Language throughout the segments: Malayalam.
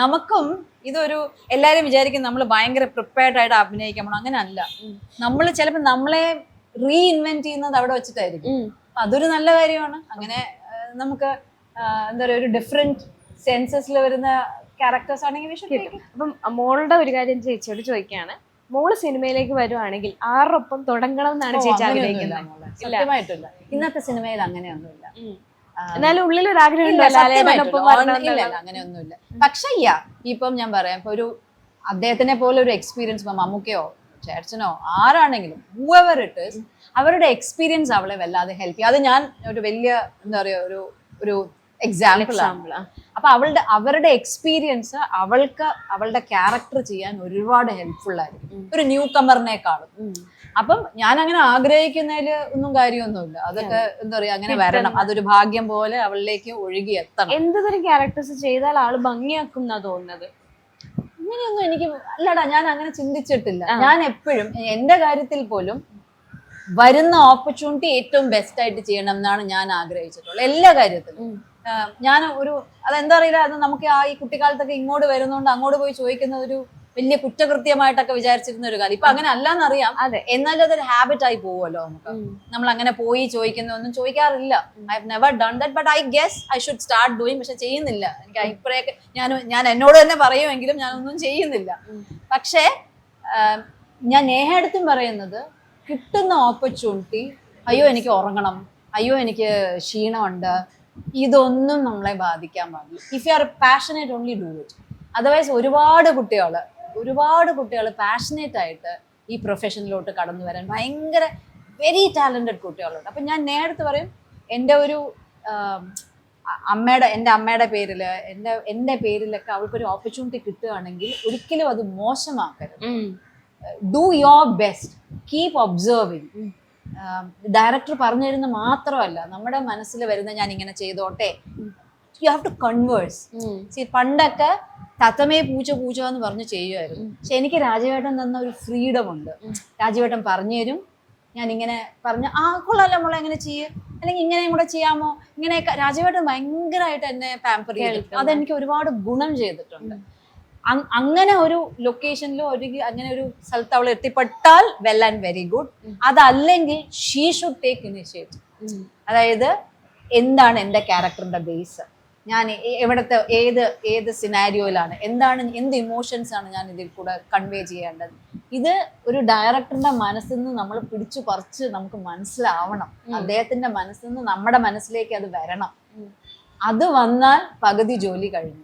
നമുക്കും ഇതൊരു എല്ലാരും വിചാരിക്കും നമ്മൾ ഭയങ്കര പ്രിപ്പയർഡ് ആയിട്ട് അഭിനയിക്കാൻ പോകണം അങ്ങനെ അല്ല നമ്മൾ ചിലപ്പോൾ നമ്മളെ റീഇൻവെന്റ് ചെയ്യുന്നത് അവിടെ വെച്ചിട്ടായിരിക്കും. അതൊരു നല്ല കാര്യമാണ്. അങ്ങനെ നമുക്ക് എന്താ പറയുക ഒരു ഡിഫറെന്റ് സെൻസസിൽ വരുന്ന ക്യാരക്ടേഴ്സ് ആണെങ്കിൽ. അപ്പം മോളുടെ ഒരു കാര്യം ചേച്ചിയോട് ചോദിക്കുകയാണ്. മോൾ സിനിമയിലേക്ക് വരുവാണെങ്കിൽ ആറൊപ്പം തുടങ്ങണം എന്നാണ് ചേച്ചി ആഗ്രഹിക്കുന്നത്. ഇന്നത്തെ സിനിമയിൽ അങ്ങനെയൊന്നുമില്ല. എന്നാലും ഉള്ളിൽ ഒരു ആഗ്രഹം. അങ്ങനെയൊന്നുമില്ല. പക്ഷെ യാ ഇപ്പം ഞാൻ പറയാം ഇപ്പൊ ഒരു അദ്ദേഹത്തിനെ പോലെ ഒരു എക്സ്പീരിയൻസ് ഇപ്പൊ മമ്മൂക്കയോ ചേർച്ചനോ ആരാണെങ്കിലും ഹൂവർ ഇട്ട് അവരുടെ എക്സ്പീരിയൻസ് അവളെ വല്ലാതെ ഹെൽപ്പ് ചെയ്യും. അത് ഞാൻ ഒരു വലിയ എന്താ പറയാ ഒരു ഒരു എക്സാമ്പിൾ ആണ്. അപ്പൊ അവളുടെ അവരുടെ എക്സ്പീരിയൻസ് അവൾക്ക് അവളുടെ ക്യാരക്ടർ ചെയ്യാൻ ഒരുപാട് ഹെൽപ്ഫുൾ ആയിരുന്നു ഒരു ന്യൂ കമറിനേക്കാളും. അപ്പം ഞാൻ അങ്ങനെ ആഗ്രഹിക്കുന്നതിൽ ഒന്നും കാര്യമൊന്നുമില്ല. അതൊക്കെ എന്താ പറയാ അങ്ങനെ വരണം. അതൊരു ഭാഗ്യം പോലെ അവളിലേക്ക് ഒഴുകി എത്തണം. എന്ത് തരം ക്യാരക്ടേഴ്സ് ചെയ്താൽ ആൾ ഭംഗിയാക്കും എന്നാ തോന്നുന്നത്? അങ്ങനെയൊന്നും എനിക്ക് അല്ലടാ ഞാൻ അങ്ങനെ ചിന്തിച്ചിട്ടില്ല ഞാൻ എപ്പോഴും എന്റെ കാര്യത്തിൽ പോലും വരുന്ന ഓപ്പർച്യൂണിറ്റി ഏറ്റവും ബെസ്റ്റ് ആയിട്ട് ചെയ്യണം എന്നാണ് ഞാൻ ആഗ്രഹിച്ചിട്ടുള്ളത്. എല്ലാ കാര്യത്തിലും. ഞാൻ ഒരു അതെന്താ അറിയില്ല അത് നമുക്ക് ആ ഈ കുട്ടിക്കാലത്തൊക്കെ ഇങ്ങോട്ട് വരുന്നോണ്ട് അങ്ങോട്ട് പോയി ചോദിക്കുന്ന ഒരു വലിയ കുറ്റകൃത്യമായിട്ടൊക്കെ വിചാരിച്ചിരുന്ന ഒരു കാര്യം. ഇപ്പൊ അങ്ങനെ അല്ലാന്നറിയാം അതെ. എന്നാലും അതൊരു ഹാബിറ്റ് ആയി പോവുമല്ലോ നമുക്ക്. നമ്മൾ അങ്ങനെ പോയി ചോദിക്കുന്നൊന്നും ചോദിക്കാറില്ല. I have never done that but I guess I should start doing പക്ഷെ ചെയ്യുന്നില്ല. എനിക്ക് അഭിപ്രായമൊക്കെ ഞാൻ ഞാൻ എന്നോട് തന്നെ പറയുമെങ്കിലും ഞാനൊന്നും ചെയ്യുന്നില്ല. പക്ഷേ ഞാൻ നേഹടുത്തും പറയുന്നത് കിട്ടുന്ന ഓപ്പർച്യൂണിറ്റി അയ്യോ എനിക്ക് ഉറങ്ങണം. അയ്യോ എനിക്ക് ക്ഷീണമുണ്ട്. ഇതൊന്നും നമ്മളെ ബാധിക്കാൻ പാടില്ല. If you are passionate only do it otherwise ഒരുപാട് കുട്ടികൾ ഒരുപാട് കുട്ടികൾ പാഷനേറ്റ് ആയിട്ട് ഈ പ്രൊഫഷനിലോട്ട് കടന്നു വരാൻ ഭയങ്കര വെരി ടാലന്റഡ് കുട്ടികളുണ്ട്. അപ്പം ഞാൻ നേരത്തെ പറയും എന്റെ ഒരു അമ്മയുടെ എന്റെ അമ്മയുടെ പേരിൽ എന്റെ എന്റെ പേരിലൊക്കെ അവൾക്കൊരു ഓപ്പർച്യൂണിറ്റി കിട്ടുകയാണെങ്കിൽ ഒരിക്കലും അത് മോശമാക്കരുത്. Do your best keep observing director പറഞ്ഞു തരുന്ന മാത്രമല്ല നമ്മുടെ മനസ്സിൽ വരുന്ന ഞാൻ ഇങ്ങനെ ചെയ്തോട്ടെ. യു ഹാവ് ടു കൺവേഴ്സ് പണ്ടൊക്കെ തത്തമേ പൂച്ച പൂച്ച എന്ന് പറഞ്ഞ് ചെയ്യുമായിരുന്നു. പക്ഷെ എനിക്ക് രാജവേട്ടൻ തന്ന ഒരു ഫ്രീഡം ഉണ്ട്. രാജവേട്ടൻ പറഞ്ഞു തരും. ഞാൻ ഇങ്ങനെ പറഞ്ഞു ആ കൊള്ളാലോ മോളെ എങ്ങനെ ചെയ്യേ? അല്ലെങ്കിൽ ഇങ്ങനെയും കൂടെ ചെയ്യാമോ? ഇങ്ങനെയൊക്കെ രാജവേട്ടൻ ഭയങ്കരമായിട്ട് എന്നെ പാമ്പർ ചെയ്തിട്ടുണ്ട്. അതെനിക്ക് ഒരുപാട് ഗുണം ചെയ്തിട്ടുണ്ട്. അങ്ങനെ ഒരു ലൊക്കേഷനിലോ ഒരു അങ്ങനെ ഒരു സ്ഥലത്ത് അവൾ എത്തിപ്പെട്ടാൽ വെൽ ആൻഡ് വെരി ഗുഡ് അതല്ലെങ്കിൽ ഷീ ഷുഡ് ടേക്ക് ഇനിഷ്യേറ്റീവ് അതായത് എന്താണ് എന്റെ ക്യാരക്ടറിന്റെ ബേസ് ഞാൻ എവിടത്തെ ഏത് ഏത് സിനാരിയോയിലാണ് എന്താണ് എന്ത് ഇമോഷൻസ് ആണ് ഞാൻ ഇതിൽ കൂടെ കൺവേ ചെയ്യേണ്ടത്? ഇത് ഒരു ഡയറക്ടറിന്റെ മനസ്സിൽ നിന്ന് നമ്മൾ പിടിച്ചു പറിച്ച് നമുക്ക് മനസ്സിലാവണം. അദ്ദേഹത്തിന്റെ മനസ്സിൽ നിന്ന് നമ്മുടെ മനസ്സിലേക്ക് അത് വരണം. അത് വന്നാൽ പകുതി ജോലി കഴിഞ്ഞു.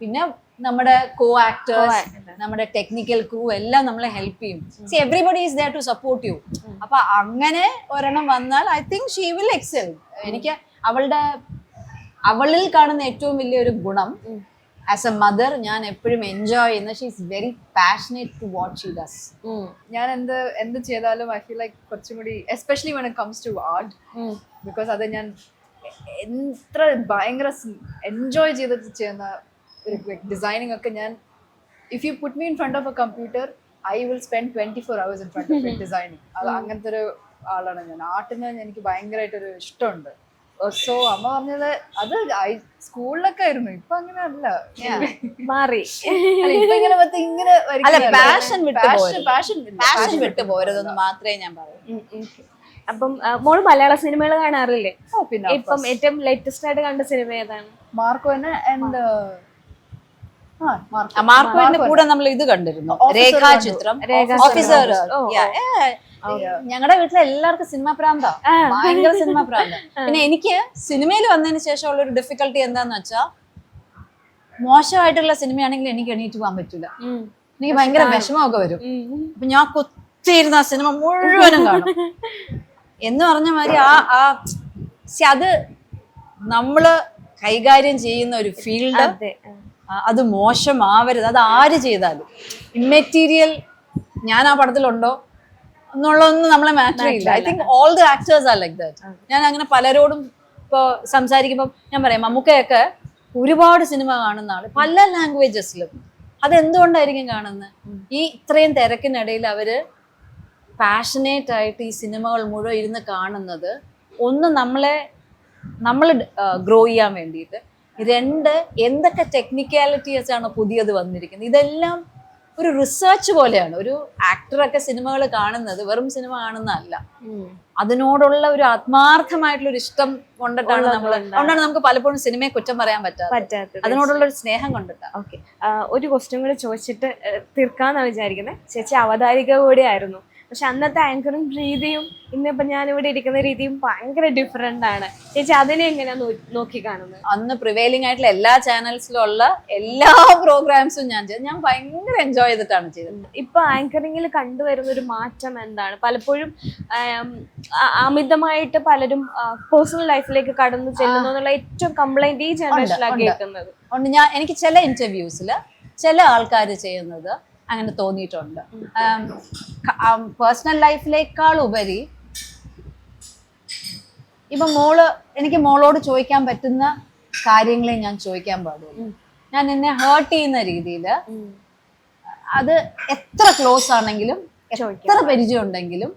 പിന്നെ നമ്മുടെ കോ ആക്ടേഴ്സ് നമ്മുടെ ടെക്നിക്കൽ ക്രൂ എല്ലാം നമ്മളെ ഹെൽപ്പ് ചെയ്യും. See everybody is there to support you അപ്പൊ അങ്ങനെ ഒരെണ്ണം വന്നാൽ I think she will excel എനിക്ക് അവളുടെ അവളിൽ കാണുന്ന ഏറ്റവും വലിയൊരു ഗുണം ആസ് എ മദർ ഞാൻ എപ്പോഴും എൻജോയ് ചെയ്യുന്ന she is very passionate to watch she does ഞാൻ എന്ത് എന്ത് ചെയ്താലും ഐ ഫീൽ ലൈക്ക് കുറച്ചും കൂടി especially when it comes to art because അത് ഞാൻ എത്ര ഭയങ്കര എൻജോയ് ചെയ്ത് ചെയ്യുന്ന ഒരു ഡിസൈനിങ് ഒക്കെ ഞാൻ if you put me in front of a computer I will spend twenty four hours in front of designing അത് അങ്ങനത്തെ ഒരു ആളാണ് ഞാൻ. ആർട്ടിന് എനിക്ക് ഭയങ്കരമായിട്ടൊരു ഇഷ്ടമുണ്ട്. സോ അമ്മ പറഞ്ഞത് അത് സ്കൂളിലൊക്കെ ആയിരുന്നു. ഇപ്പൊ അങ്ങനെ അല്ല. മാറി. ഇങ്ങനെ പാഷൻ വിട്ടു പാഷൻ വിട്ടു പോരുതെന്ന് മാത്രമേ ഞാൻ പറയൂ. അപ്പം ആ, മോൾ മലയാള സിനിമകൾ കാണാറില്ലേ? ഓ പിന്നെ ഇപ്പം ഏറ്റവും ലേറ്റസ്റ്റ് ആയിട്ട് കണ്ട സിനിമ ഏതാണ്? മാർക്കോ ആൻഡ് ആ മാർക്കോ. ആ, മാർക്കോന്റെ കൂടെ നമ്മൾ ഇത് കണ്ടിരുന്നു. Officer രേഖാചിത്രം രേഖാ ഓഫീസർ ഓ, ഞങ്ങളുടെ വീട്ടിലെ എല്ലാവർക്കും സിനിമ പ്രാന്ത. ഭയങ്കര സിനിമ പ്രാന്ത. പിന്നെ എനിക്ക് സിനിമയിൽ വന്നതിന് ശേഷമുള്ള ഒരു ഡിഫിക്കൽട്ടി എന്താന്ന് വെച്ചാ മോശമായിട്ടുള്ള സിനിമയാണെങ്കിൽ എനിക്ക് എണീറ്റ് പോകാൻ പറ്റില്ല ഉം. എനിക്ക് ഭയങ്കര വിഷമമൊക്കെ വരും. ഉം. അപ്പൊ ഞാൻ കുത്തിയിരുന്ന ആ സിനിമ മുഴുവനും കാണും. എന്ന് പറഞ്ഞ മാതിരി ആ ആ ശ്ശെ, അത് നമ്മൾ കൈകാര്യം ചെയ്യുന്ന ഒരു ഫീൽഡ് അതെ മോശമാവരുത്. അത് ആര് ചെയ്താലും. ഇമ്മെറ്റീരിയൽ ഞാൻ ആ പടത്തിലുണ്ടോ എന്നുള്ളതൊന്നും നമ്മളെ മാറ്റർ ചെയ്യില്ല I think all the actors are like that ഞാൻ അങ്ങനെ പലരോടും ഇപ്പോൾ സംസാരിക്കുമ്പോൾ ഞാൻ പറയാം മമ്മൂക്കയൊക്കെ ഒരുപാട് സിനിമ കാണുന്ന ആൾ പല ലാംഗ്വേജസിലും അതെന്തുകൊണ്ടായിരിക്കും കാണുന്നത് ഈ ഇത്രയും തിരക്കിനിടയിൽ അവർ പാഷനേറ്റ് ആയിട്ട് ഈ സിനിമകൾ മുഴുവൻ ഇരുന്ന് കാണുന്നത് ഒന്ന് നമ്മളെ നമ്മൾ ഗ്രോ ചെയ്യാൻ വേണ്ടിയിട്ട്. രണ്ട് എന്തൊക്കെ ടെക്നിക്കാലിറ്റീസ് വെച്ചാണ് പുതിയത് വന്നിരിക്കുന്നത്. ഇതെല്ലാം ഒരു റിസർച്ച് പോലെയാണ്. ഒരു ആക്ടറൊക്കെ സിനിമകൾ കാണുന്നത് വെറും സിനിമ കാണുന്നതല്ല. അതിനോടുള്ള ഒരു ആത്മാർത്ഥമായിട്ടുള്ള ഒരു ഇഷ്ടം കൊണ്ടിട്ടാണ് നമ്മൾ അതുകൊണ്ടാണ് നമുക്ക് പലപ്പോഴും സിനിമയെ കുറ്റം പറയാൻ പറ്റാത്തത്. പറ്റാത്തത്. അതിനോടുള്ള ഒരു സ്നേഹം കൊണ്ടിട്ടാ. ഓക്കെ ഒരു ക്വസ്റ്റ്യൻ കൂടെ ചോദിച്ചിട്ട് തീർക്കാന്നാണ് വിചാരിക്കുന്നത് ചേച്ചി അവതാരിക കൂടിയായിരുന്നു. പക്ഷെ അന്നത്തെ ആങ്കറും രീതിയും ഇന്നിപ്പോ ഞാൻ ഇവിടെ ഇരിക്കുന്ന രീതിയും ഭയങ്കര ഡിഫറെന്റ് ആണ്. ചേച്ചി അതിനെ എങ്ങനെയാ നോക്കി കാണുന്നത് അന്ന് പ്രിവെയിലിംഗ് ആയിട്ടുള്ള എല്ലാ ചാനൽസിലും ഉള്ള എല്ലാ പ്രോഗ്രാംസും ഞാൻ ചെയ്തു ഞാൻ ഭയങ്കര എൻജോയ് ചെയ്തിട്ടാണ് ചെയ്തത്. ഇപ്പൊ ആങ്കറിംഗിൽ കണ്ടുവരുന്ന ഒരു മാറ്റം എന്താണ്? പലപ്പോഴും അമിതമായിട്ട് പലരും പേഴ്സണൽ ലൈഫിലേക്ക് കടന്നു ചെല്ലുന്നു എന്നുള്ള ഏറ്റവും കംപ്ലൈന്റ് ഈ ജനറേഷനിലാണ് കേൾക്കുന്നത്. ഞാൻ എനിക്ക് ചില ഇന്റർവ്യൂസിൽ ചില ആൾക്കാർ ചെയ്യുന്നത് അങ്ങനെ തോന്നിയിട്ടുണ്ട്. പേഴ്സണൽ ലൈഫിലേക്കാൾ ഉപരി ഇപ്പൊ മോൾ എനിക്ക് മോളോട് ചോദിക്കാൻ പറ്റുന്ന കാര്യങ്ങളെ ഞാൻ ചോദിക്കാൻ പാടുള്ളൂ. ഞാൻ എന്നെ ഹേർട്ട് ചെയ്യുന്ന രീതിയിൽ അത് എത്ര ക്ലോസ് ആണെങ്കിലും എത്ര പരിചയം ഉണ്ടെങ്കിലും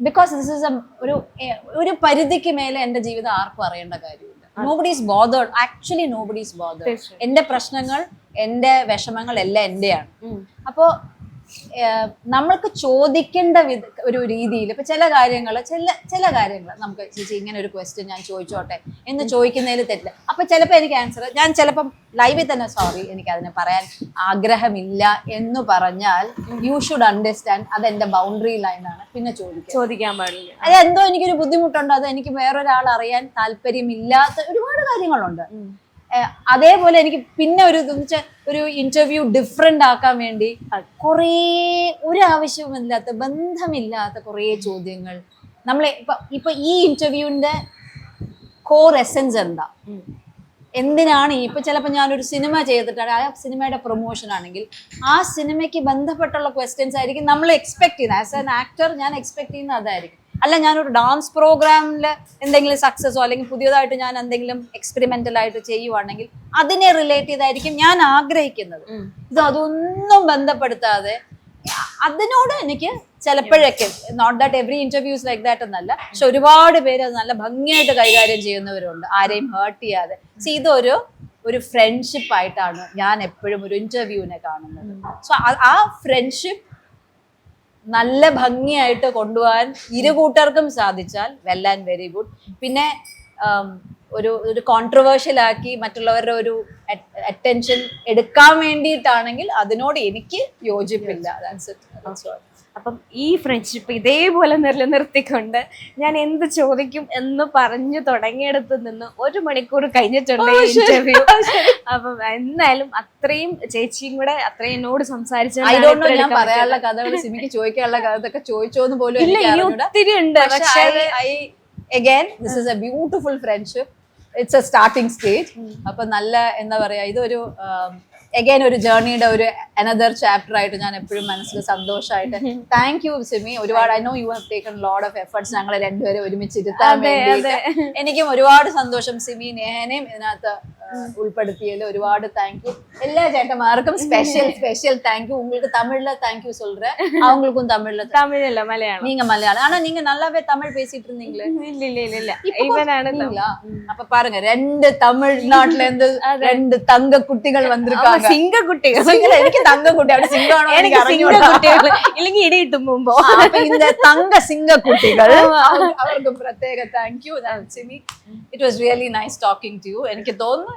ബിക്കോസ് ദിസ് ഇസ് ഒരു എ- ഒരു പരിധിക്ക് മേലെ എന്റെ ജീവിതം ആർക്കും അറിയേണ്ട കാര്യമില്ല. Nobody is bothered actually nobody is bothered. എന്റെ പ്രശ്നങ്ങൾ എന്റെ വിഷമങ്ങൾ എല്ലാം എന്റെയാണ് അപ്പോ നമ്മൾക്ക് ചോദിക്കേണ്ട വിധ ഒരു രീതിയിൽ ഇപ്പൊ ചില കാര്യങ്ങൾ ചില ചില കാര്യങ്ങൾ നമുക്ക് ചേച്ചി ഇങ്ങനെ ഒരു ക്വസ്റ്റ്യൻ ഞാൻ ചോദിച്ചോട്ടെ എന്ന് ചോദിക്കുന്നതിൽ തെറ്റില്ല. അപ്പൊ ചിലപ്പോൾ എനിക്ക് ആൻസർ ഞാൻ ചിലപ്പം ലൈവിൽ തന്നെ സോറി എനിക്ക് അതിനെ പറയാൻ ആഗ്രഹമില്ല എന്ന് പറഞ്ഞാൽ യു ഷുഡ് അണ്ടർസ്റ്റാൻഡ് അത് എന്റെ ബൗണ്ടറി ലൈനാണ് പിന്നെ ചോദിക്കുക ചോദിക്കാൻ പാടില്ല. അത് എന്തോ എനിക്കൊരു ബുദ്ധിമുട്ടുണ്ടോ അത് എനിക്ക് വേറൊരാൾ അറിയാൻ താല്പര്യമില്ലാത്ത ഒരുപാട് കാര്യങ്ങളുണ്ട്. അതേപോലെ എനിക്ക് പിന്നെ ഒരു ഒരു ഇന്റർവ്യൂ ഡിഫറെന്റ് ആക്കാൻ വേണ്ടി കുറേ ഒരു ആവശ്യവുമില്ലാത്ത ബന്ധമില്ലാത്ത കുറേ ചോദ്യങ്ങൾ. നമ്മളെ ഇപ്പൊ ഇപ്പൊ ഈ ഇന്റർവ്യൂവിന്റെ കോർ എസെൻസ് എന്താ? എന്തിനാണ് ഇപ്പൊ ചിലപ്പോൾ ഞാനൊരു സിനിമ ചെയ്തിട്ടാണ് ആ സിനിമയുടെ പ്രൊമോഷൻ ആണെങ്കിൽ ആ സിനിമയ്ക്ക് ബന്ധപ്പെട്ടുള്ള ക്വസ്റ്റ്യൻസ് ആയിരിക്കും നമ്മൾ എക്സ്പെക്ട് ചെയ്യുന്നത്. ആസ് ആൻ ആക്ടർ ഞാൻ എക്സ്പെക്ട് ചെയ്യുന്നത് അതായിരിക്കും. അല്ല ഞാനൊരു ഡാൻസ് പ്രോഗ്രാമിൽ എന്തെങ്കിലും സക്സസ്സോ അല്ലെങ്കിൽ പുതിയതായിട്ട് ഞാൻ എന്തെങ്കിലും എക്സ്പെരിമെന്റൽ ആയിട്ട് ചെയ്യുവാണെങ്കിൽ അതിനെ റിലേറ്റ് ചെയ്തായിരിക്കും ഞാൻ ആഗ്രഹിക്കുന്നത്. ഇത് അതൊന്നും ബന്ധപ്പെടുത്താതെ അതിനോട് എനിക്ക് ചിലപ്പോഴൊക്കെ not that every interviews like that എന്നല്ല പക്ഷെ ഒരുപാട് പേര് അത് നല്ല ഭംഗിയായിട്ട് കൈകാര്യം ചെയ്യുന്നവരുണ്ട്. ആരെയും ഹേർട്ട് ചെയ്യാതെ. പക്ഷെ ഇതൊരു ഒരു ഫ്രണ്ട്ഷിപ്പ് ആയിട്ടാണ് ഞാൻ എപ്പോഴും ഒരു ഇന്റർവ്യൂവിനെ കാണുന്നത്. സോ ആ ഫ്രണ്ട്ഷിപ്പ് നല്ല ഭംഗിയായിട്ട് കൊണ്ടുപോകാൻ ഇരു കൂട്ടർക്കും സാധിച്ചാൽ വെൽ ആൻഡ് വെരി ഗുഡ്. പിന്നെ ഒരു ഒരു കോൺട്രവേഴ്ഷ്യൽ ആക്കി മറ്റുള്ളവരുടെ ഒരു അറ്റൻഷൻ എടുക്കാൻ വേണ്ടിയിട്ടാണെങ്കിൽ അതിനോട് എനിക്ക് യോജിപ്പില്ല. That's it. അപ്പം ഈ ഫ്രണ്ട്ഷിപ്പ് ഇതേപോലെ നിലനിർത്തിക്കൊണ്ട് ഞാൻ എന്ത് ചോദിക്കും എന്ന് പറഞ്ഞു തുടങ്ങിയെടുത്ത് നിന്ന് ഒരു മണിക്കൂർ കഴിഞ്ഞിട്ടുണ്ട് ഇന്റർവ്യൂ അപ്പം എന്തായാലും അത്രയും ചേച്ചിയും കൂടെ അത്രയും എന്നോട് ഐ ഞാൻ സംസാരിച്ചു പറയാനുള്ള കഥകൾ സിമിക്ക് ചോദിക്കാനുള്ള കഥകളൊക്കെ ചോദിച്ചോന്ന് പോലും ഇല്ല ഒത്തിരി ഉണ്ട്. പക്ഷേ I again this is a beautiful friendship it's a starting stage അപ്പൊ നല്ല എന്താ പറയാ ഇതൊരു അഗൈൻ ഒരു ജേർണിയുടെ ഒരു അനദർ ചാപ്റ്റർ ആയിട്ട് ഞാൻ എപ്പോഴും മനസ്സിൽ സന്തോഷമായിട്ട് താങ്ക് യു സിമി. ഒരുപാട് I know you have taken load of efforts ഞങ്ങളെ രണ്ടുപേരും ഒരുമിച്ച് ഇരുത്താൻ വേണ്ടി എനിക്കും ഒരുപാട് സന്തോഷം സിമി നേഹനെയും ഇതിനകത്ത് ഉൾപ്പെടുത്തിയതിൽ ഒരുപാട് താങ്ക് യു എല്ലാ ചേട്ടന്മാർക്കും സ്പെഷ്യൽ സ്പെഷ്യൽ താങ്ക് யூ உங்களுக்கு தமிழ்ல தேங்க் யூ சொல்றேன் அவங்களுக்கும் தமிழ்ல thank- തമിഴല്ല മലയാളം நீங்க மலையாளம் ஆனா நீங்க நல்லாவே தமிழ் பேசிட்டு இருந்தீங்களே ഇല്ല ഇല്ല ഇല്ല ഇല്ല இப்ப ഇവനാണ് തമിഴ്. பாத்தீங்களா? அப்ப பாருங்க ரெண்டு தமிழ்நாட்டுல இருந்து ரெண்டு தங்க குட்டிகள் வந்திருக்காங்க സിംഗക്കുട്ടികൾ சிங்கல എനിക്ക് തങ്ക കുട്ടി അവിടെ സിംഗമാണോ എനിക്ക് എനിക്ക് അറിഞ്ഞൂടാ സിംഗക്കുട്ടികൾ ഇല്ലെങ്കിൽ ഇടിയിട്ടും മുമ്പോ ആ, അപ്പൊ இந்த தங்க சிங்க குட்டிகள் അവർക്ക് പ്രത്യേക thank you Simi it was really nice talking to you എനിക്ക് തോന്നുന്നു